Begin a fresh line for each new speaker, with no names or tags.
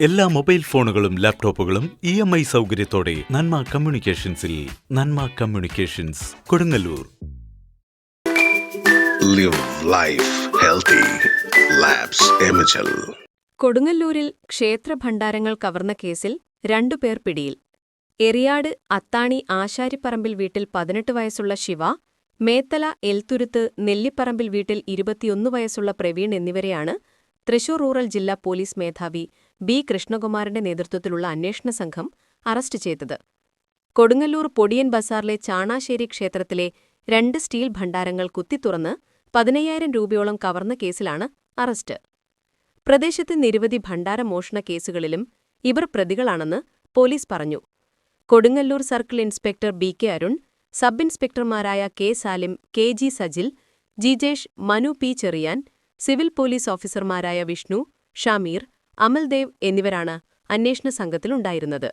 എല്ലാ മൊബൈൽ ഫോണുകളും ലാപ്ടോപ്പുകളും ഇ എം ഐ സൗകര്യത്തോടെ Nanma കമ്മ്യൂണിക്കേഷൻസിൽ Nanma communications Kodungallur.
Live life healthy.
കൊടുങ്ങല്ലൂരിൽ ക്ഷേത്രഭണ്ഡാരങ്ങൾ കവർന്ന കേസിൽ രണ്ടുപേർ പിടിയിൽ. എറിയാട് അത്താണി ആശാരിപ്പറമ്പിൽ വീട്ടിൽ പതിനെട്ട് വയസ്സുള്ള ശിവ മേത്തല എൽത്തുരുത്ത് നെല്ലിപ്പറമ്പിൽ വീട്ടിൽ ഇരുപത്തിയൊന്ന് വയസ്സുള്ള പ്രവീൺ എന്നിവരെയാണ് തൃശൂർ റൂറൽ ജില്ലാ പോലീസ് മേധാവി ബി കൃഷ്ണകുമാറിന്റെ നേതൃത്വത്തിലുള്ള അന്വേഷണ സംഘം അറസ്റ്റ് ചെയ്തത്. കൊടുങ്ങല്ലൂർ പൊടിയൻ ബസാറിലെ ചാണാശ്ശേരി ക്ഷേത്രത്തിലെ രണ്ട് സ്റ്റീൽ ഭണ്ഡാരങ്ങൾ കുത്തിത്തുറന്ന് പതിനയ്യായിരം രൂപയോളം കവർന്ന കേസിലാണ് അറസ്റ്റ്. പ്രദേശത്തെ നിരവധി ഭണ്ഡാര മോഷണ കേസുകളിലും ഇവർ പ്രതികളാണെന്ന് പോലീസ് പറഞ്ഞു. Kodungallur circle inspector B K Arun sub ഇൻസ്പെക്ടർമാരായ K Salim K G Sajil Jijesh Manu P Cherian civil police ഓഫീസർമാരായ വിഷ്ണു ഷമീർ അമൽദേവ് എന്നിവരാണ് അന്വേഷണ സംഘത്തിലുണ്ടായിരുന്നത്